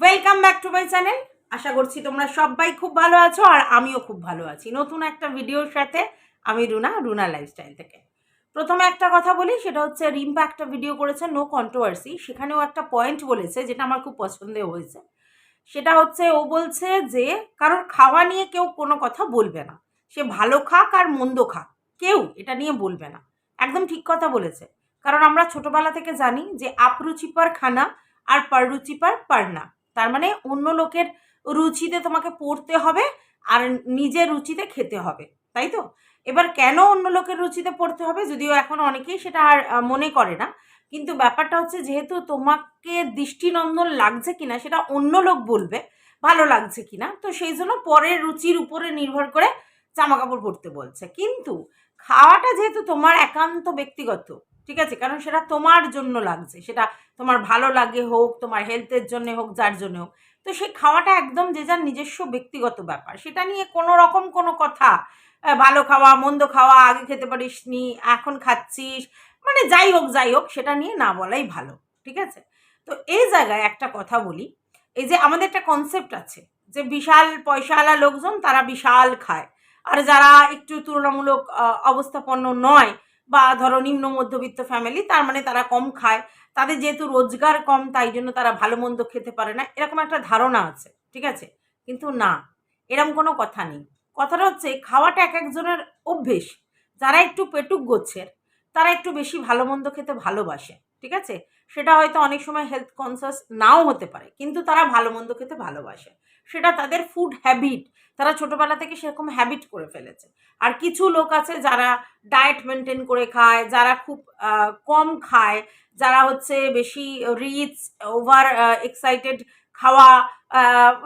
Welcome back to my channel আশা করছি তোমরা সবাই খুব ভালো আছো আর আমিও খুব ভালো আছি। নতুন একটা ভিডিওর সাথে আমি রুনা রুনা লাইফস্টাইল থেকে। প্রথমে একটা কথা বলি, সেটা হচ্ছে রিম্পা একটা ভিডিও করেছে নো কন্ট্রোভার্সি সেখানেও একটা পয়েন্ট বলেছে, যেটা আমার খুব পছন্দের হয়েছে। সেটা হচ্ছে, ও বলছে যে, কারোর খাওয়া নিয়ে কেউ কোনো কথা বলবে না। সে ভালো খাক আর মন্দ খাক। কেউ এটা নিয়ে বলবে না। একদম ঠিক কথা বলেছে। কারণ আমরা ছোটবেলা থেকে জানি যে আপরুচিপার খানা আর পাররুচিপার পারনা তার মানে অন্য লোকের রুচিতে তোমাকে পড়তে হবে আর নিজের রুচিতে খেতে হবে, তাই তো? এবার কেন অন্য লোকের রুচিতে পড়তে হবে যদিও এখন অনেকেই সেটা আর মনে করে না। কিন্তু ব্যাপারটা হচ্ছে যেহেতু তোমাকে দৃষ্টিনন্দন লাগছে কিনা সেটা অন্য লোক বলবে, ভালো লাগছে কিনা, তো সেই জন্য পরের রুচির উপরে নির্ভর করে জামা কাপড় পরতে বলছে। কিন্তু খাওয়াটা যেহেতু তোমার একান্ত ব্যক্তিগত ঠিক আছে? কারণ সেটা তোমার জন্য লাগছে। সেটা তোমার ভালো লাগে হোক, তোমার হেলথের জন্য হোক, যার জন্য হোক। তো সেই খাওয়াটা একদম যে যার নিজস্ব ব্যক্তিগত ব্যাপার। সেটা নিয়ে কোনো রকম কোনো কথা ভালো খাওয়া, মন্দ খাওয়া, আগে খেতে পারিস নি, এখন খাচ্ছিস মানে যাই হোক যাই হোক, সেটা নিয়ে না বলাই ভালো। ঠিক আছে? তো এই জায়গায় একটা কথা বলি। এই যে আমাদের একটা কনসেপ্ট আছে যে বিশাল পয়সাওয়ালা লোকজন তারা বিশাল খায়। আর যারা একটু তুলনামূলক অবস্থাপন্ন নয় বা ধরো নিম্ন মধ্যবিত্ত ফ্যামিলি তার মানে তারা কম খায়। তাদের যেহেতু রোজগার কম, তাই জন্য তারা ভালো মন্দ খেতে পারে না। এরকম একটা ধারণা আছে, ঠিক আছে? কিন্তু না এরকম কোনো কথা নেই। কথাটা হচ্ছে, খাওয়াটা এক একজনের অভ্যেস। যারা একটু পেটুক গোছের, তারা একটু বেশি ভালো মন্দ খেতে ভালোবাসে, ঠিক আছে? সেটা হয়তো অনেক সময় হেলথ কনসিয়াস নাও হতে পারে, কিন্তু তারা ভালো মন্দ খেতে ভালোবাসে। সেটা তাদের ফুড হ্যাবিট তারা ছোটোবেলা থেকে সেরকম হ্যাবিট করে ফেলেছে। আর কিছু লোক আছে যারা ডায়েট মেনটেন করে খায়, যারা খুব কম খায়, যারা হচ্ছে বেশি রিচ ওভার এক্সাইটেড খাওয়া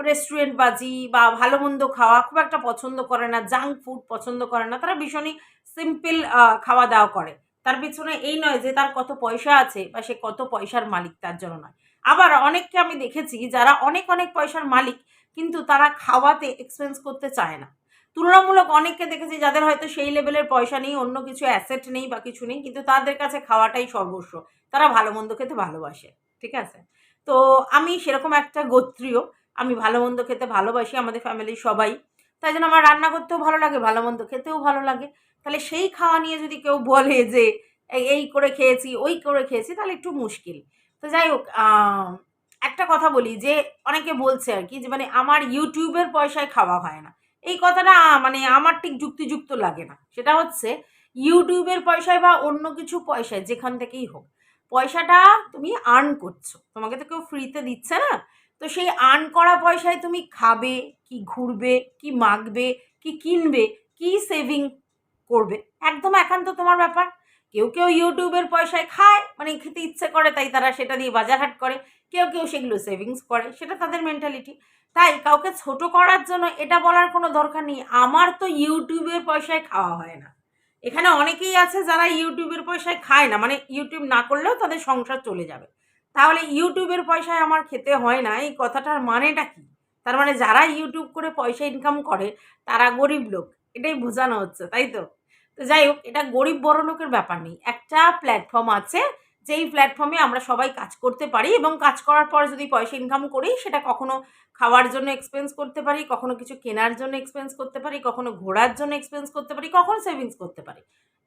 রেস্টুরেন্ট বাজি বা ভালো মন্দ খাওয়া খুব একটা পছন্দ করে না জাঙ্ক ফুড পছন্দ করে না, তারা ভীষণই সিম্পল খাওয়া দাওয়া করে। তার পিছনে এই নয় যে তার কত পয়সা আছে বা সে কত পয়সার মালিক তার জন্য নয়। আবার অনেককে আমি দেখেছি যারা অনেক অনেক পয়সার মালিক কিন্তু তারা খাওয়াতে এক্সপেন্স করতে চায় না। তুলনামূলক অনেককে দেখেছি যাদের হয়তো সেই লেভেলের পয়সা নেই, অন্য কিছু অ্যাসেট নেই বা কিছু নেই, কিন্তু তাদের কাছে খাওয়াটাই সর্বস্ব। তারা ভালো মন্দ খেতে ভালোবাসে, ঠিক আছে? তো আমি সেরকম একটা গোত্রীয়। আমি ভালো মন্দ খেতে ভালোবাসি আমাদের ফ্যামিলির সবাই। তাই জন্য আমার রান্না করতেও ভালো লাগে, ভালো মন্দ খেতেও ভালো লাগে। তাহলে সেই খাওয়া নিয়ে যদি কেউ বলে যে, এই- করে খেয়েছি, ওই করে খেয়েছি, তাহলে একটু মুশকিল। তো যাই হোক একটা কথা বলি যে অনেকে বলছে আর কি যে মানে আমার ইউটিউবের পয়সায় খাওয়া হয় না। এই কথাটা মানে আমার ঠিক যুক্তিযুক্ত লাগে না। সেটা হচ্ছে ইউটিউবের পয়সায় বা অন্য কিছু পয়সায় যেখান থেকেই হোক, পয়সাটা তুমি আর্ন করছ। তোমাকে তো কেউ ফ্রিতে দিচ্ছে না। তো সেই আর্ন করা পয়সায় তুমি খাবে, কি ঘুরবে, কি মাখবে, কি কিনবে, কি সেভিং করবে? একদম একান্ত তোমার ব্যাপার। কেউ কেউ ইউটিউবের পয়সায় খায় মানে খেতে ইচ্ছে করে তাই তারা সেটা দিয়ে বাজার হাট করে। কেউ কেউ সেগুলো সেভিংস করে, সেটা তাদের মেন্টালিটি তাই কাউকে ছোট করার জন্য এটা বলার কোনো দরকার নেই। আমার তো ইউটিউবের পয়সায় খাওয়া হয় না। এখানে অনেকেই আছে যারা ইউটিউবের পয়সায় খায় না মানে ইউটিউব না করলেও তাদের সংসার চলে যাবে। তাহলে ইউটিউবের পয়সায় আমার খেতে হয় না, এই কথাটার মানেটা কি? তার মানে যারা ইউটিউব করে পয়সা ইনকাম করে, তারা গরিব লোক, এটাই বোঝানো হচ্ছে, তাই তো? তো যাই হোক, এটা গরিব বড় লোকের ব্যাপার নেই। একটা প্ল্যাটফর্ম আছে যেই প্ল্যাটফর্মে আমরা সবাই কাজ করতে পারি এবং কাজ করার পর যদি পয়সা ইনকাম করি, সেটা কখনো খাওয়ার জন্য এক্সপেন্স করতে পারি, কখনো কিছু কেনার জন্য এক্সপেন্স করতে পারি, কখনো ঘোরার জন্য এক্সপেন্স করতে পারি, কখনো সেভিংস করতে পারি।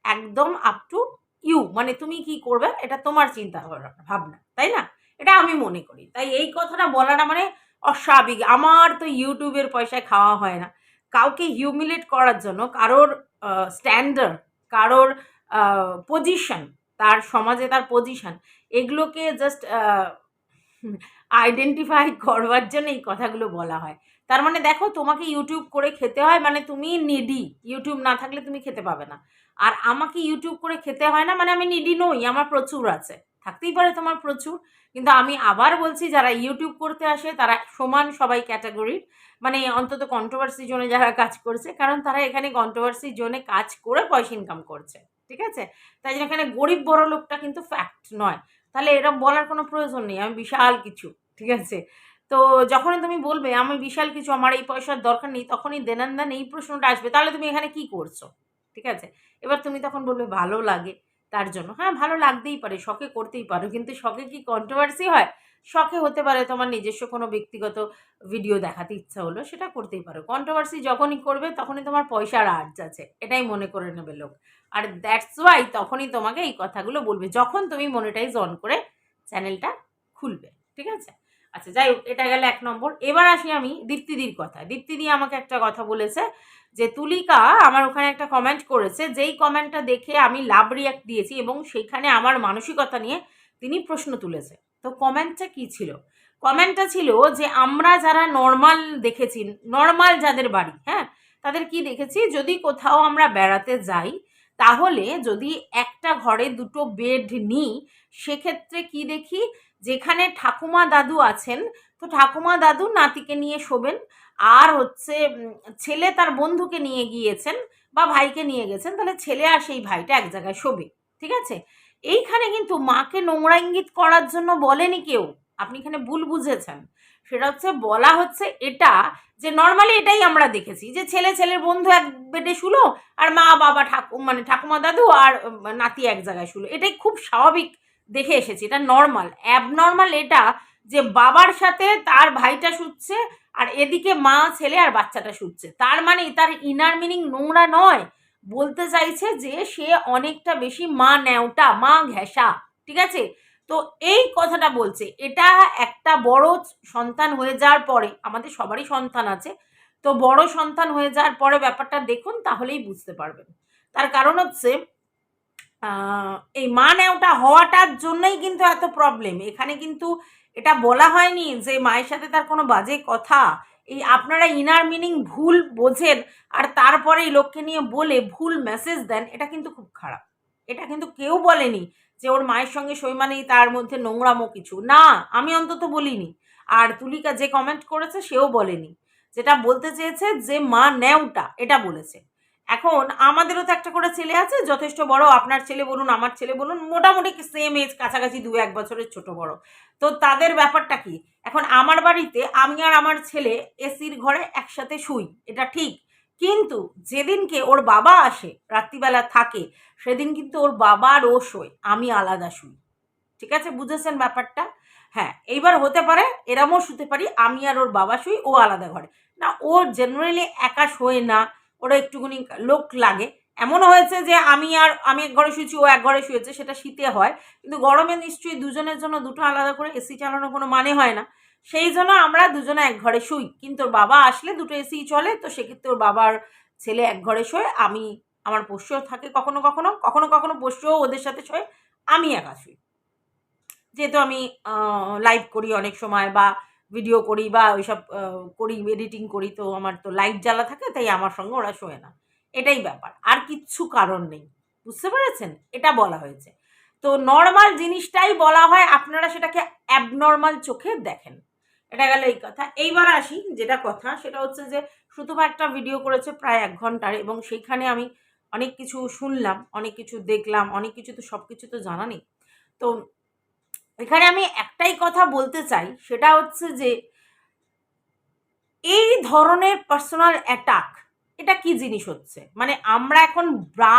একদম আপ টু ইউ মানে তুমি কি করবে, এটা তোমার চিন্তা ভাবনা- তাই না? এটা আমি মনে করি। তাই এই কথাটা বলাটা মানে অস্বাভাবিক। আমার তো ইউটিউবের পয়সায় খাওয়া হয় না। কাউকে হিউমিলেট করার জন্য কারোর স্ট্যান্ডার্ড কারোর পজিশন তার সমাজে তার পজিশন এগুলোকে জাস্ট আইডেন্টিফাই করবার জন্য এই কথাগুলো বলা হয়। তার মানে দেখো, তোমাকে ইউটিউব করে খেতে হয় মানে তুমি নিডি ইউটিউব না থাকলে তুমি খেতে পাবে না। আর আমাকে ইউটিউব করে খেতে হয় না মানে আমি নিডি নই, আমার প্রচুর আছে। থাকতেই পারে তোমার প্রচুর, কিন্তু আমি আবার বলছি যারা ইউটিউব করতে আসে, তারা সমান সবাই ক্যাটাগরির মানে অন্তত কন্ট্রোভার্সি জোনে যারা কাজ করছে, কারণ তারা এখানে কন্ট্রোভার্সি জোনে কাজ করে পয়সা ইনকাম করছে। ঠিক আছে? তাই জন্য এখানে গরিব বড় লোকটা কিন্তু ফ্যাক্ট নয়। তাহলে এরকম বলার কোনো প্রয়োজন নেই, আমি বিশাল কিছু, ঠিক আছে? তো যখনই তুমি বলবে, আমি বিশাল কিছু, আমার এই পয়সার দরকার নেই, তখনই দেনান দেন এই প্রশ্নটা আসবে। তাহলে তুমি এখানে কি করছ? ঠিক আছে? এবার তুমি তখন বলবে, ভালো লাগে তার জন্য। হ্যাঁ ভালো লাগতেই পারে, শখে করতেই পারো, কিন্তু শখে কি কন্ট্রোভার্সি হয়? শখে হতে পারে তোমার নিজস্ব কোনো ব্যক্তিগত ভিডিও দেখাতে ইচ্ছা হলো, সেটা করতেই পারো। কন্ট্রোভার্সি যখনই করবে, তখনই তোমার পয়সার আর্জ আছে। এটাই মনে করে নেবে লোক। আর দ্যাটস ওয়াই তখনই তোমাকে এই কথাগুলো বলবে, যখন তুমি মনিটাইজ অন করে চ্যানেলটা খুলবে। ঠিক আছে? আচ্ছা যাই হোক, এটা গেল এক নম্বর। এবার আসি আমি দীপ্তিদির কথা দীপ্তিদি আমাকে একটা কথা বলেছে যে, তুলিকা আমার ওখানে একটা কমেন্ট করেছে, যেই কমেন্টটা দেখে আমি লাভ রিয়াক্ট দিয়েছি এবং সেইখানে আমার মানসিকতা নিয়ে তিনি প্রশ্ন তুলেছে। তো কমেন্টটা কি ছিল? কমেন্টটা ছিল যে আমরা যারা নর্মাল দেখেছি নর্মাল যাদের বাড়ি হ্যাঁ? তাদের কি দেখেছি? যদি কোথাও আমরা বেড়াতে যাই, তাহলে যদি একটা ঘরে দুটো বেড নিই, সেক্ষেত্রে কি দেখি? যেখানে ঠাকুমা দাদু আছেন, তো ঠাকুমা দাদু নাতিকে নিয়ে শোবেন, আর হচ্ছে ছেলে তার বন্ধুকে নিয়ে গিয়েছেন বা ভাইকে নিয়ে গেছেন, তাহলে ছেলে আর সেই ভাইটা এক জায়গায় শোবে, ঠিক আছে? এইখানে কিন্তু মাকে নোংরা ইঙ্গিত করার জন্য বলেনি কেউ। আপনি এখানে ভুল বুঝেছেন। সেটা হচ্ছে, বলা হচ্ছে এটা যে নর্মালি এটাই আমরা দেখেছি যে ছেলে ছেলের বন্ধু এক বেডে শুলো আর মা, বাবা, ঠাকু মানে ঠাকুমা দাদু আর নাতি এক জায়গায় শুলো। এটাই খুব স্বাভাবিক দেখে এসেছি, এটা নর্মাল অ্যাবনর্মাল এটা যে বাবার সাথে তার ভাইটা শুচ্ছে আর এদিকে মা, ছেলে আর বাচ্চাটা শুচ্ছে। তার মানে তার ইনার মিনিং নোংরা নয়। বলতে চাইছে যে সে অনেকটা বেশি মা ন্যাওটা, মা ঘেঁষা ঠিক আছে? তো এই কথাটা বলছে। এটা একটা বড় সন্তান হয়ে যাওয়ার পরে, আমাদের সবারই সন্তান আছে, তো বড় সন্তান হয়ে যাওয়ার পরে ব্যাপারটা দেখুন, তাহলেই বুঝতে পারবেন। তার কারণ হচ্ছে এই মা নেওটা হওয়াটার জন্যই কিন্তু এত প্রবলেম এখানে কিন্তু এটা বলা হয়নি যে মায়ের সাথে তার কোনো বাজে কথা। এই আপনারা ইনার মিনিং ভুল বোঝেন আর তারপরে এই লোককে নিয়ে বলে ভুল মেসেজ দেন, এটা কিন্তু খুব খারাপ। এটা কিন্তু কেউ বলেনি যে ওর মায়ের সঙ্গে সই মানেই তার মধ্যে নোংরামো কিছু। না, আমি অন্তত বলিনি। আর তুলিকা যে কমেন্ট করেছে সেও বলেনি। যেটা বলতে চেয়েছে যে মা নেওটা এটা বলেছে। এখন আমাদেরও তো একটা করে ছেলে আছে, যথেষ্ট বড়। আপনার ছেলে বলুন, আমার ছেলে বলুন, মোটামুটি সেম এজ কাছাকাছি দু এক বছরের ছোট বড়। তো তাদের ব্যাপারটা কি? এখন আমার বাড়িতে আমি আর আমার ছেলে এসির ঘরে একসাথে শুই, এটা ঠিক। কিন্তু যেদিনকে ওর বাবা আসে, রাত্রিবেলা থাকে, সেদিন কিন্তু ওর বাবা আর ও শোয়, আমি আলাদা শুই। ঠিক আছে? বুঝেছেন ব্যাপারটা? হ্যাঁ এইবার হতে পারে এরমও শুতে পারি, আমি আর ওর বাবা শুই, ও আলাদা ঘরে। না, ও জেনারেলি একা শোয় না ওরা একটুখানি লোক লাগে। এমনও হয়েছে যে আমি আর, আমি এক ঘরে শুয়েছি, ও এক ঘরে শুয়েছে, সেটা শীতে হয়। কিন্তু গরমে নিশ্চয়ই দুজনের জন্য দুটো আলাদা করে এসি চালানোর কোনো মানে হয় না। সেই জন্য আমরা দুজনে এক ঘরে শুই। কিন্তু ওর বাবা আসলে দুটো এসি চলে, তো সেক্ষেত্রে ওর বাবার ছেলে এক ঘরে শোয়, আমি, আমার পোষ্যও থাকে কখনো কখনো কখনো কখনো পোষ্যও ওদের সাথে শোয়, আমি একা শুই। যেহেতু আমি লাইভ করি অনেক সময় বা ভিডিও করি বা ওইসব করি এডিটিং করি, তো আমার তো লাইট জ্বালা থাকে, তাই আমার সঙ্গে ওরা শোয় না। এটাই ব্যাপার। আর কিচ্ছু কারণ নেই। বুঝতে পেরেছেন? এটা বলা হয়েছে। তো নর্মাল জিনিসটাই বলা হয়, আপনারা সেটাকে অ্যাবনর্মাল চোখে দেখেন। এটা গেল এই কথা। এইবার আসি যেটা কথা, সেটা হচ্ছে যে শুধুমা একটা ভিডিও করেছে প্রায় এক ঘণ্টার, এবং সেইখানে আমি অনেক কিছু শুনলাম, অনেক কিছু দেখলাম, অনেক কিছু তো সব কিছু তো জানা নেই। তো এখানে আমি একটাই কথা বলতে চাই, সেটা হচ্ছে যে এই ধরনের পার্সোনাল অ্যাটাক এটা কি জিনিস হচ্ছে? মানে আমরা এখন ব্রা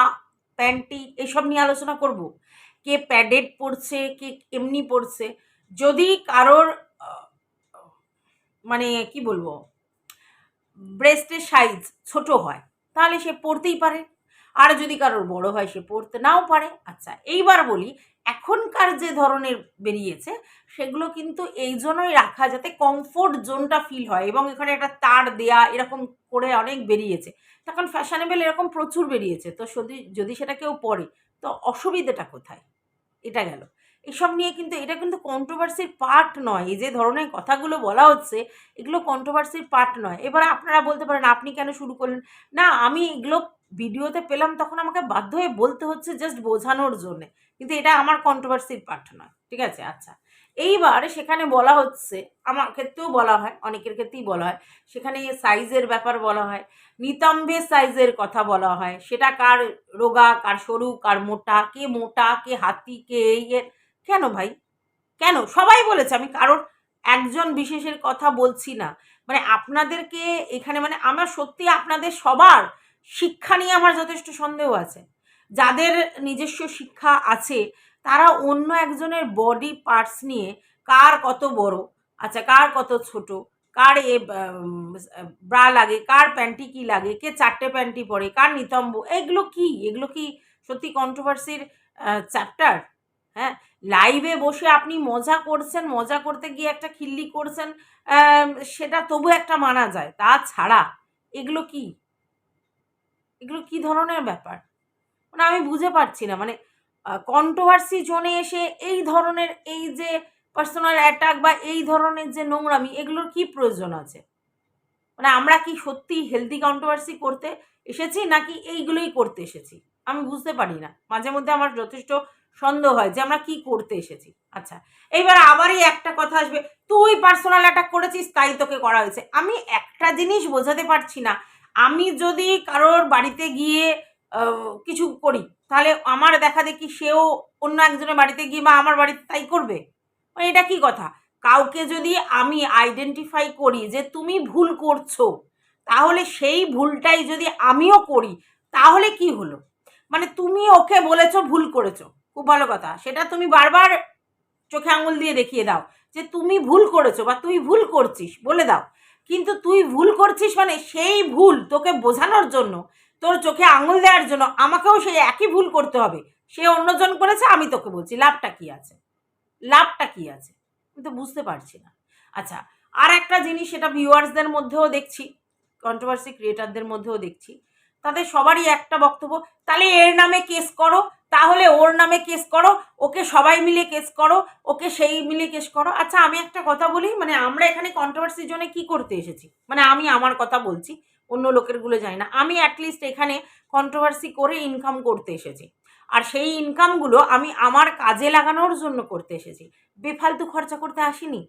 প্যান্টি এসব নিয়ে আলোচনা করব। কে প্যাডেড পড়ছে কে এমনি পড়ছে যদি কারোর মানে কি বলব ব্রেস্টের সাইজ ছোট হয়, তাহলে সে পড়তেই পারে। আর যদি কারোর বড় হয় সে পড়তে নাও পারে। আচ্ছা এইবার বলি, এখনকার যে ধরনের বেরিয়েছে, সেগুলো কিন্তু এই জন্যই রাখা যাতে কমফোর্ট জোনটা ফিল হয় এবং এখানে একটা তার দেয়া এরকম করে অনেক বেরিয়েছে। তখন ফ্যাশনেবল এরকম প্রচুর বেরিয়েছে। তো যদি যদি সেটা কেউ পড়ে, তো অসুবিধাটা কোথায়? এটা গেল। এসব নিয়ে কিন্তু, এটা কিন্তু কন্ট্রোভার্সির পার্ট নয়। এই যে ধরনের কথাগুলো বলা হচ্ছে, এগুলো কন্ট্রোভার্সির পার্ট নয়। এবার আপনারা বলতে পারেন, আপনি কেন শুরু করলেন? না, আমি এগুলো ভিডিওতে পেলাম, তখন আমাকে বাধ্য হয়ে বলতে হচ্ছে জাস্ট বোঝানোর জন্যে। কিন্তু এটা আমার কন্ট্রোভার্সির পার্ট নয়, ঠিক আছে? আচ্ছা এইবার সেখানে বলা হচ্ছে, আমার ক্ষেত্রেও বলা হয়, অনেকের ক্ষেত্রেই বলা হয়, সেখানে সাইজের ব্যাপার বলা হয় নিতম্বের সাইজের কথা বলা হয়, সেটা কার রোগা, কার সরু, কার মোটা, কে মোটা, কে হাতি, কে এই কেন ভাই? কেন? সবাই বলেছে, আমি কারোর একজন বিশেষের কথা বলছি না। মানে আপনাদেরকে এখানে মানে আমার সত্যি আপনাদের সবার শিক্ষা নিয়ে আমার যথেষ্ট সন্দেহ আছে। যাদের নিজস্ব শিক্ষা আছে, তারা অন্য একজনের বডি পার্টস নিয়ে কার কত বড় আচ্ছা কার কত ছোট, কার এ ব্রা লাগে, কার প্যান্টি কি লাগে, কে চারটে প্যান্টি পরে, কার নিতম্ব, এগুলো কি? এগুলো কি সত্যি কন্ট্রোভার্সির চ্যাপ্টার হ্যাঁ? লাইভে বসে আপনি মজা করছেন, মজা করতে গিয়ে একটা খিল্লি করছেন সেটা তবু একটা মানা যায়, তাছাড়া এগুলো কি? এগুলো কি ধরনের ব্যাপার? মানে আমি বুঝে পারছি না। মানে কন্ট্রোভার্সি জোনে এসে এই ধরনের এই যে পার্সোনাল অ্যাটাক বা এই ধরনের যে নোংরামি, এগুলোর কি প্রয়োজন আছে? মানে আমরা কি সত্যি হেলদি কন্ট্রোভার্সি করতে এসেছি নাকি এইগুলোই করতে এসেছি? আমি বুঝতে পারি না। মাঝে মধ্যে আমার যথেষ্ট সন্দেহ হয় যে আমরা কি করতে এসেছি। আচ্ছা এইবার আবারই একটা কথা আসবে। তুই পার্সোনাল অ্যাটাক করেছিস, তাই তোকে করা হয়েছে। আমি একটা জিনিস বোঝাতে পারছি না। আমি যদি কারোর বাড়িতে গিয়ে কিছু করি, তাহলে আমার দেখা দেখি সেও অন্য একজনের বাড়িতে গিয়ে বা আমার বাড়িতে তাই করবে? মানে এটা কি কথা? কাউকে যদি আমি আইডেন্টিফাই করি যে তুমি ভুল করছ, তাহলে সেই ভুলটাই যদি আমিও করি, তাহলে কি হলো? মানে তুমি ওকে বলেছ ভুল করেছ, খুব ভালো কথা। সেটা তুমি বারবার চোখে আঙুল দিয়ে দেখিয়ে দাও যে তুমি ভুল করেছ বা তুই ভুল করছিস, বলে দাও। কিন্তু তুই ভুল করছিস মানে সেই ভুল তোকে বোঝানোর জন্য, তোর চোখে আঙুল দেওয়ার জন্য আমাকেও সেই একই ভুল করতে হবে। সে অন্যজন করেছে, আমি তোকে বলছি, লাভটা কি আছে? লাভটা কি আছে? আমি তো বুঝতে পারছি না। আচ্ছা আর একটা জিনিস সেটা ভিউয়ার্সদের মধ্যেও দেখছি কন্ট্রোভার্সি ক্রিয়েটারদের মধ্যেও দেখছি। তাদের সবারই একটা বক্তব্য, তাহলে এর নামে কেস করো তাহলে ওর নামে কেস করো, ওকে সবাই মিলে কেস করো, ওকে সেই মিলে কেস করো। আচ্ছা আমি একটা কথা বলি মানে আমরা এখানে কন্ট্রোভার্সি জন্য কি করতে এসেছি? মানে আমি আমার কথা বলছি, অন্য লোকেরগুলো যাই না। আমি অ্যাটলিস্ট এখানে কন্ট্রোভার্সি করে ইনকাম করতে এসেছি। আর সেই ইনকামগুলো আমি আমার কাজে লাগানোর জন্য করতে এসেছি। বেফালতু খরচা করতে আসিনি?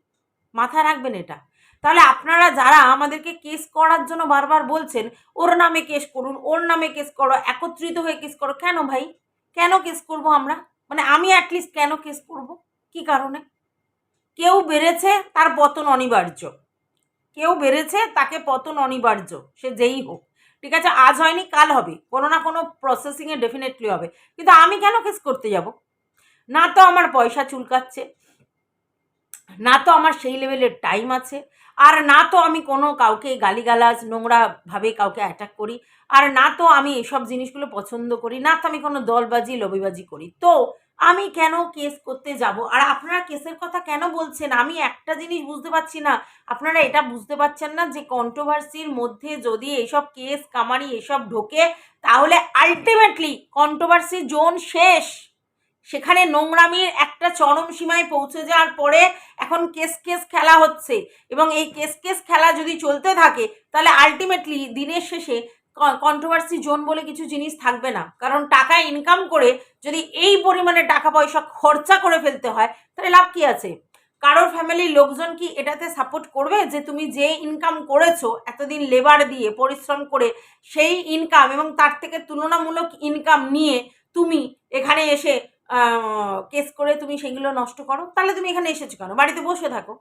মাথায় রাখবেন এটা। তাহলে আপনারা যারা আমাদেরকে কেস করার জন্য বারবার বলছেন, ওর নামে কেস করুন, ওর নামে কেস করো, একত্রিত হয়ে কেস করো, কেন ভাই? কেন কেস করব আমরা? মানে আমি অ্যাটলিস্ট কেন কেস করব? কি কারণে? কেউ বেড়েছে তার পতন অনিবার্য। কেউ বেড়েছে তাকে পতন অনিবার্য, সে যেই হোক। ঠিক আছে, আজ হয়নি, কাল হবে। কোনো না কোনো প্রসেসিংয়ে ডেফিনেটলি হবে। কিন্তু আমি কেন কেস করতে যাব? না তো আমার পয়সা চুলকাচ্ছে, না তো আমার সেই লেভেলের টাইম আছে আর না তো আমি কোনো কাউকে গালিগালাজ নোংরাভাবে কাউকে অ্যাটাক করি। আর না তো আমি এসব জিনিসগুলো পছন্দ করি। না তো আমি কোনো দলবাজি, লবিবাজি করি। তো আমি কেন কেস করতে যাব? আর আপনারা কেসের কথা কেন বলছেন? আমি একটা জিনিস বুঝতে পারছি না। আপনারা এটা বুঝতে পারছেন না যে কন্ট্রোভার্সির মধ্যে যদি এইসব কেস কামারি এসব ঢোকে, তাহলে আলটিমেটলি কন্ট্রোভার্সি জোন শেষ। সেখানে নোংরামির একটা চরম সীমায় পৌঁছে যাওয়ার পরে এখন কেস কেস খেলা হচ্ছে এবং এই কেস কেস খেলা যদি চলতে থাকে, তাহলে আলটিমেটলি দিনের শেষে কন্ট্রোভার্সি জোন বলে কিছু জিনিস থাকবে না। কারণ টাকা ইনকাম করে যদি এই পরিমাণে টাকা পয়সা খরচা করে ফেলতে হয়, তাহলে লাভ কি আছে? কারোর ফ্যামিলির লোকজন কি এটাতে সাপোর্ট করবে যে তুমি যে ইনকাম করেছ, এতদিন লেবার দিয়ে, পরিশ্রম করে সেই ইনকাম এবং তার থেকে তুলনামূলক ইনকাম নিয়ে তুমি এখানে এসে কেস করে তুমি সেগুলো নষ্ট করো, তাহলে তুমি এখানে এসেছ কেন? বাড়িতে বসে থাকো।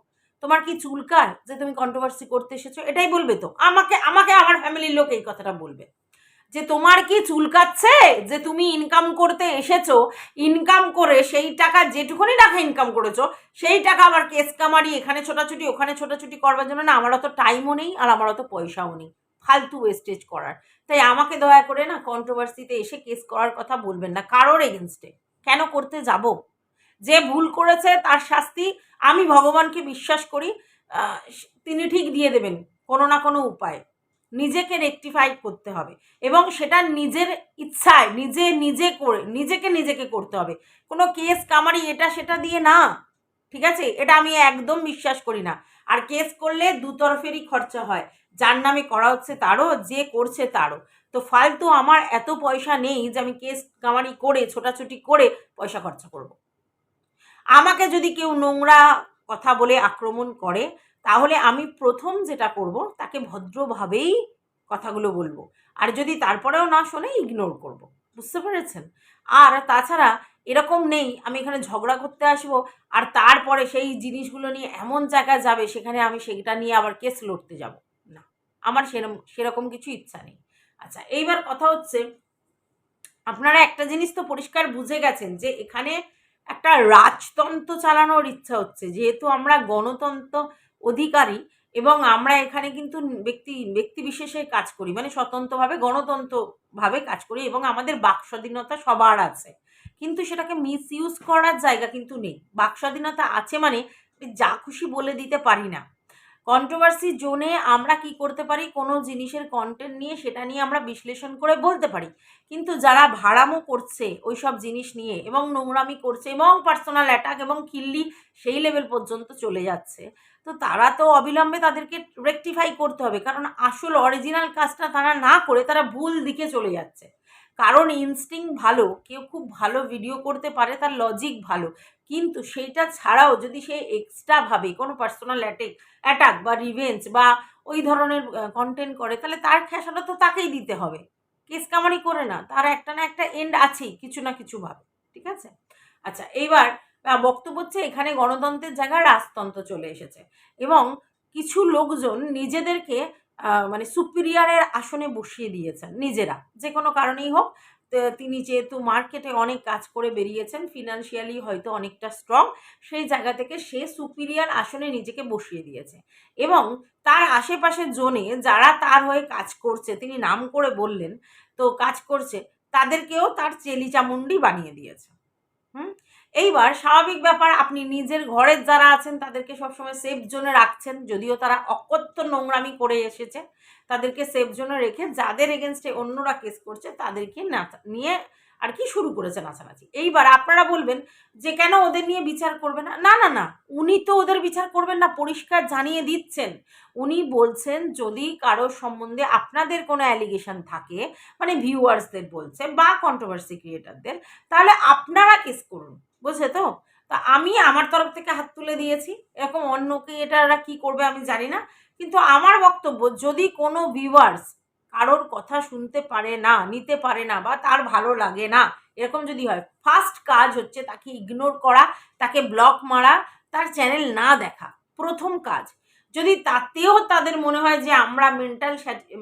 তোমার কি চুলকায় যে তুমি কন্ট্রোভার্সি করতে এসেছ? এটাই বলবে তো। আমাকে আমাকে আমার ফ্যামিলির লোক এই কথাটা বলবে। যে তোমার কি চুলকাচ্ছে? যে তুমি ইনকাম করতে এসেছ ইনকাম করে সেই টাকা যেটুকুনি টাকা ইনকাম করেছ, সেই টাকা আবার কেস কামারি, এখানে ছোটাছুটি, ওখানে ছোটাছুটি করবার জন্য না, আমার অত টাইমও নেই আর আমার অত পয়সাও নেই। ফালতু ওয়েস্টেজ করার। তাই আমাকে দয়া করে না কন্ট্রোভার্সিতে এসে কেস করার কথা বলবেন না। কারোর এগেনস্টে কেন করতে যাব? যে ভুল করেছে তার শাস্তি আমি ভগবানকে বিশ্বাস করি তিনি ঠিক দিয়ে দেবেন কোনো না কোনো উপায়। নিজেকে রেকটিফাই করতে হবে এবং সেটা নিজের ইচ্ছায় নিজে নিজে করে, নিজেকে নিজেকে করতে হবে। কোনো কেস কামারি এটা সেটা দিয়ে না, ঠিক আছে? এটা আমি একদম বিশ্বাস করি না। আর কেস করলে দুতরফেরই খরচা হয়। যার নামে করা হচ্ছে তারও, যে করছে তারও। তো ফালতু আমার এত পয়সা নেই যে আমি কেস কামারি করে, ছোটাছুটি করে পয়সা খরচা করব। আমাকে যদি কেউ নোংরা কথা বলে আক্রমণ করে, তাহলে আমি প্রথম যেটা করব, তাকে ভদ্রভাবেই কথাগুলো বলব। আর যদি তারপরেও না শোনে ইগনোর করব। বুঝতে পেরেছেন? আর তাছাড়া এরকম নেই, আমি এখানে ঝগড়া করতে আসব, আর তারপরে সেই জিনিসগুলো নিয়ে এমন জায়গায় যাবে, সেখানে আমি সেটা নিয়ে আবার কেস লড়তে যাব। না, আমার সেরকম সেরকম কিছু ইচ্ছা নেই। আচ্ছা এইবার কথা হচ্ছে, আপনারা একটা জিনিস তো পরিষ্কার বুঝে গেছেন যে এখানে একটা রাজতন্ত্র চালানোর ইচ্ছা হচ্ছে। যেহেতু আমরা গণতন্ত্র অধিকারী এবং আমরা এখানে কিন্তু ব্যক্তি ব্যক্তি বিশেষে কাজ করি মানে স্বতন্ত্রভাবে, গণতন্ত্রভাবে কাজ করি এবং আমাদের বাক স্বাধীনতা সবার আছে। কিন্তু সেটাকে মিস ইউজ করার জায়গা কিন্তু নেই। বাক স্বাধীনতা আছে মানে যা খুশি বলে দিতে পারি না। কন্ট্রোভার্সি জোনে আমরা কি করতে পারি? কোনো জিনিসের কন্টেন্ট নিয়ে সেটা নিয়ে আমরা বিশ্লেষণ করে বলতে পারি। কিন্তু যারা ভাড়ামো করছে ওই সব জিনিস নিয়ে এবং নোংরামি করছে এবং পার্সোনাল অ্যাটাক এবং খিল্লি সেই লেভেল পর্যন্ত চলে যাচ্ছে, তো তারা তো অবিলম্বে তাদেরকে রেকটিফাই করতে হবে। কারণ আসল অরিজিনাল কাজটা তারা না করে তারা ভুল দিকে চলে যাচ্ছে। কারণ ইনস্টিং ভালো, কেউ খুব ভালো ভিডিও করতে পারে, তার লজিক ভালো। কিন্তু সেইটা ছাড়াও যদি সে এক্সট্রাভাবে কোনো পার্সোনাল অ্যাটেক অ্যাটাক বা রিভেঞ্জ বা ওই ধরনের কন্টেন্ট করে, তাহলে তার খেসাটা তো তাকেই দিতে হবে। কেস কামারি করে না, তার একটা না একটা এন্ড আছেই, কিছু না কিছু ভাবে, ঠিক আছে? আচ্ছা এইবার বক্তব্য হচ্ছে এখানে গণতন্ত্রের জায়গায় রাজতন্ত্র চলে এসেছে। এবং কিছু লোকজন নিজেদেরকে মানে সুপিরিয়ারের আসনে বসিয়ে দিয়েছেন নিজেরা। যে কোনো কারণেই হোক তিনি যেহেতু মার্কেটে অনেক কাজ করে বেরিয়েছেন ফিনান্সিয়ালি হয়তো অনেকটা স্ট্রং সেই জায়গা থেকে সে সুপিরিয়ার আসনে নিজেকে বসিয়ে দিয়েছে। এবং তার আশেপাশের জোনে যারা তার হয়ে কাজ করছে, তিনি নাম করে বললেন, তো কাজ করছে, তাদেরকেও তার চেলি চামুন্ডি বানিয়ে দিয়েছে। হুম? এইবার স্বাভাবিক ব্যাপার, আপনি নিজের ঘরের যারা আছেন, তাদেরকে সবসময় সেফ জোনে রাখছেন। যদিও তারা অকথ্য নোংরামি করে এসেছে, তাদেরকে সেফ জোনে রেখে যাদের এগেনস্টে অন্যরা কেস করছে, তাদেরকে নিয়ে আর কি শুরু করেছে নাচানাচি। এইবার আপনারা বলবেন যে, কেন ওদের নিয়ে বিচার করবে না? না না না। উনি তো ওদের বিচার করবেন না, পরিষ্কার জানিয়ে দিচ্ছেন। উনি বলছেন, যদি কারও সম্বন্ধে আপনাদের কোনো অ্যালিগেশন থাকে মানে ভিউয়ার্সদের বলছে বা কন্ট্রোভার্সি ক্রিয়েটারদের তাহলে আপনারা কেস করুন। বুঝলে তো? তা আমি আমার তরফ থেকে হাত তুলে দিয়েছি। এরকম অন্য ক্রিয়েটাররা কি করবে আমি জানি না। কিন্তু আমার বক্তব্য, যদি কোনো ভিউয়ার্স কারোর কথা শুনতে পারে না, নিতে পারে না বা তার ভালো লাগে না, এরকম যদি হয় ফার্স্ট কাজ হচ্ছে তাকে ইগনোর করা, তাকে ব্লক মারা, তার চ্যানেল না দেখা, প্রথম কাজ। যদি তাতেও তাদের মনে হয় যে আমরা মেন্টাল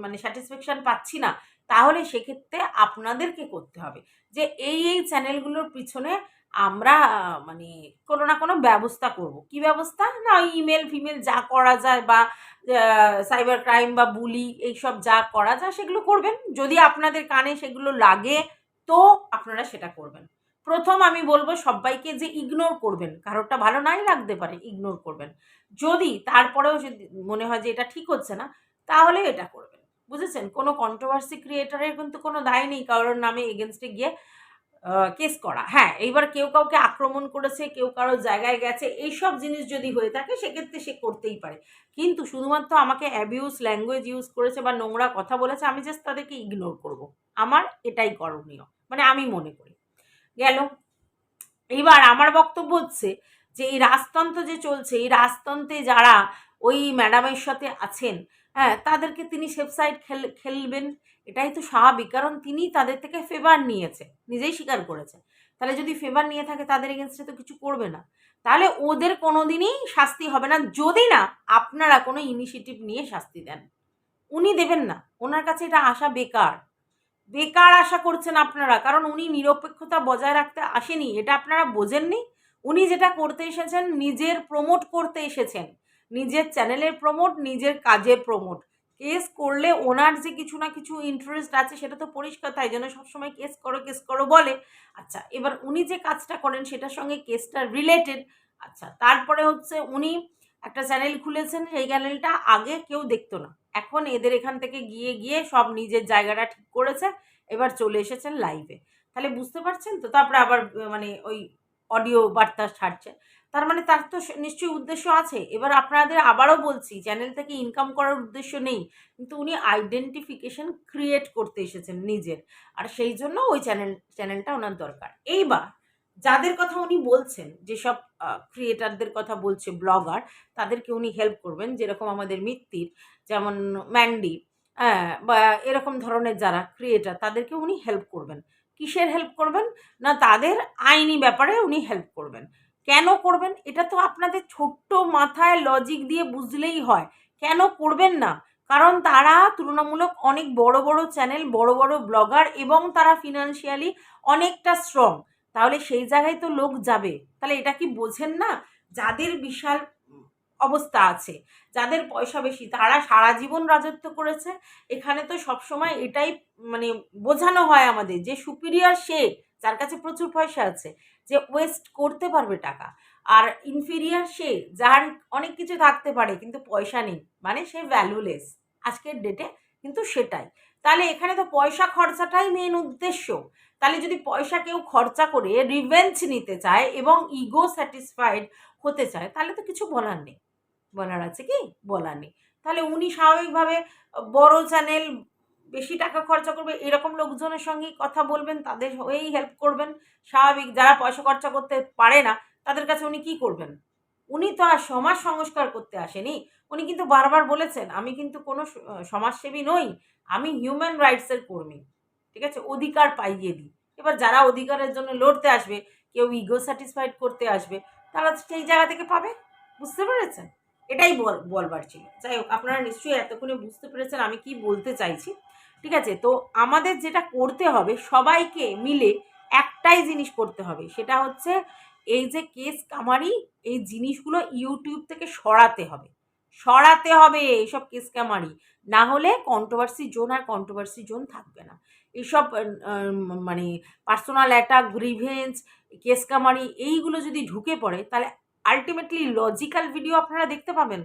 মানে স্যাটিসফ্যাকশন পাচ্ছি না, তাহলে সেক্ষেত্রে আপনাদেরকে করতে হবে যে এই এই চ্যানেলগুলোর পিছনে আমরা মানে কোনো না কোনো ব্যবস্থা করব। কি ব্যবস্থা? না, ইমেল ফিমেল যা করা যায় বা সাইবার ক্রাইম বা বুলি এইসব যা করা যায় সেগুলো করবেন। যদি আপনাদের কানে সেগুলো লাগে, তো আপনারা সেটা করবেন। প্রথম আমি বলব সবাইকে যে ইগনোর করবেন। কারোরটা ভালো নাই লাগতে পারে ইগনোর করবেন। যদি তারপরেও যদি মনে হয় যে এটা ঠিক হচ্ছে না, তাহলে এটা করবেন। বুঝেছেন? কোনো কন্ট্রোভার্সি ক্রিয়েটারের কিন্তু কোনো দায় নেই কারোর নামে এগেনস্টে গিয়ে। কেস করা। হ্যাঁ এইবার কেউ কাউকে আক্রমণ করেছে, কেউ কারও জায়গায় গেছে, এইসব জিনিস যদি হয়ে থাকে, সেক্ষেত্রে সে করতেই পারে। কিন্তু শুধুমাত্র আমাকে অ্যাবিউজ ল্যাঙ্গুয়েজ ইউজ করেছে বা নোংরা কথা বলেছে, আমি জাস্ট তাদেরকে ইগনোর করব। আমার এটাই করণীয় মানে আমি মনে করি। গেল। এবার আমার বক্তব্য হচ্ছে যে, এই রাজতন্ত্র যে চলছে, এই রাজতন্ত্রে যারা ওই ম্যাডামের সাথে আছেন হ্যাঁ তাদেরকে তিনি সেফ সাইড খেল, খেলবেন। এটাই তো স্বাভাবিক, কারণ তিনি তাদের থেকে ফেভার নিয়েছে, নিজেই স্বীকার করেছে। তাহলে যদি ফেভার নিয়ে থাকে, তাদের এগেনস্টে তো কিছু করবে না। তাহলে ওদের কোনো দিনই শাস্তি হবে না। যদি না, আপনারা কোনো ইনিশিয়েটিভ নিয়ে শাস্তি দেন। উনি দেবেন না। ওনার কাছে এটা আশা বেকার। বেকার আশা করছেন আপনারা, কারণ উনি নিরপেক্ষতা বজায় রাখতে আসেনি। এটা আপনারা বোঝেননি। উনি যেটা করতে এসেছেন, নিজের প্রমোট করতে এসেছেন। নিজের চ্যানেলের প্রমোট, নিজের কাজের প্রমোট। কেস করলে ওনার যে কিছু না কিছু ইন্টারেস্ট আছে সেটা তো পরিষ্কার, তাই জন্য সবসময় কেস করো কেস করো বলে। আচ্ছা এবার উনি যে কাজটা করেন সেটার সঙ্গে কেসটা রিলেটেড আচ্ছা তারপরে হচ্ছে উনি একটা চ্যানেল খুলেছেন, সেই চ্যানেলটা আগে কেউ দেখতো না। এখন এদের এখান থেকে গিয়ে গিয়ে সব নিজের জায়গাটা ঠিক করেছে, এবার চলে এসেছেন লাইভে তাহলে বুঝতে পারছেন তো? তারপরে আবার মানে ওই অডিও বার্তা ছাড়ছে। তার মানে তার তো নিশ্চয়ই উদ্দেশ্য আছে। এবার আপনাদের আবারও বলছি চ্যানেল থেকে ইনকাম করার উদ্দেশ্য নেই, কিন্তু উনি আইডেন্টিফিকেশন ক্রিয়েট করতে এসেছেন নিজের। আর সেই জন্য ওই চ্যানেল চ্যানেলটা ওনার দরকার। এইবার যাদের কথা উনি বলছেন, যেসব ক্রিয়েটারদের কথা বলছে ব্লগার তাদেরকে উনি হেল্প করবেন, যেরকম আমাদের মিত্তির, যেমন ম্যান্ডি হ্যাঁ বা এরকম ধরনের যারা ক্রিয়েটার তাদেরকে উনি হেল্প করবেন। কিসের হেল্প করবেন? না তাদের আইনি ব্যাপারে উনি হেল্প করবেন। কেন করবেন? এটা তো আপনাদের ছোট্ট মাথায় লজিক দিয়ে বুঝলেই হয়। কেন করবেন না? কারণ তারা তুলনামূলক অনেক বড় বড় চ্যানেল বড় বড় ব্লগার এবং তারা ফিনান্সিয়ালি অনেকটা স্ট্রং তাহলে সেই জায়গায় তো লোক যাবে। তাহলে এটা কি বোঝেন না? যাদের বিশাল অবস্থা আছে, যাদের পয়সা বেশি, তারা সারা জীবন রাজত্ব করেছে। এখানে তো সবসময় এটাই মানে বোঝানো হয় আমাদের যে সুপিরিয়র সে, যার কাছে প্রচুর পয়সা আছে। যে ওয়েস্ট করতে পারবে টাকা। আর ইনফিরিয়ার সে, যার অনেক কিছু থাকতে পারে, কিন্তু পয়সা নেই মানে সে ভ্যালুলেস আজকের ডেটে কিন্তু সেটাই। তাহলে এখানে তো পয়সা খরচাটাই মেন উদ্দেশ্য। তাহলে যদি পয়সা কেউ খরচা করে রিভেঞ্জ নিতে চায় এবং ইগো স্যাটিসফাইড হতে চায়, তাহলে তো কিছু বলার নেই। বলার আছে কি? বলার নেই। তাহলে উনি স্বাভাবিকভাবে বড় চ্যানেল বেশি টাকা খরচা করবে, এরকম লোকজনের সঙ্গেই কথা বলবেন, তাদের হয়েই হেল্প করবেন। স্বাভাবিক যারা পয়সা খরচা করতে পারে না, তাদের কাছে উনি কি করবেন? উনি তো আর সমাজ সংস্কার করতে আসেনি। উনি কিন্তু বারবার বলেছেন, আমি কিন্তু কোনো সমাজসেবী নই, আমি হিউম্যান রাইটসের কর্মী। ঠিক আছে? অধিকার পাইয়ে দিই। এবার যারা অধিকারের জন্য লড়তে আসবে, কেউ ইগো স্যাটিসফাইড করতে আসবে, তারা সেই জায়গা থেকে পাবে? বুঝতে পেরেছেন? এটাই বল, বলবার ছিল। যাই হোক, আপনারা নিশ্চয়ই এতক্ষণে বুঝতে পেরেছেন আমি কি বলতে চাইছি। ঠিক আছে, তো আমাদের যেটা করতে হবে, সবাইকে মিলে একটাই জিনিস করতে হবে, সেটা হচ্ছে এই যে কেস কামারি, এই জিনিসগুলো ইউটিউব থেকে সরাতে হবে। সরাতে হবে এইসব কেস কামারি। না হলে কন্ট্রোভার্সি জোন আর কন্ট্রোভার্সি জোন থাকবে না। এইসব মানে পার্সোনাল অ্যাটাক গ্রিভেন্স কেস কামারি, এইগুলো যদি ঢুকে পড়ে, তাহলে আলটিমেটলি লজিক্যাল ভিডিও আপনারা দেখতে পাবেন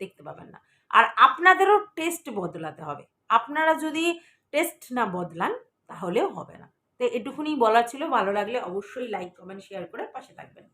দেখতে পাবেন না। আর আপনাদেরও টেস্ট বদলাতে হবে। আপনারা যদি টেস্ট না বদলান, তাহলেও হবে না। তো এটুকুনি বলা ছিল। ভালো লাগলে অবশ্যই লাইক কমেন্ট শেয়ার করে পাশে থাকবেন।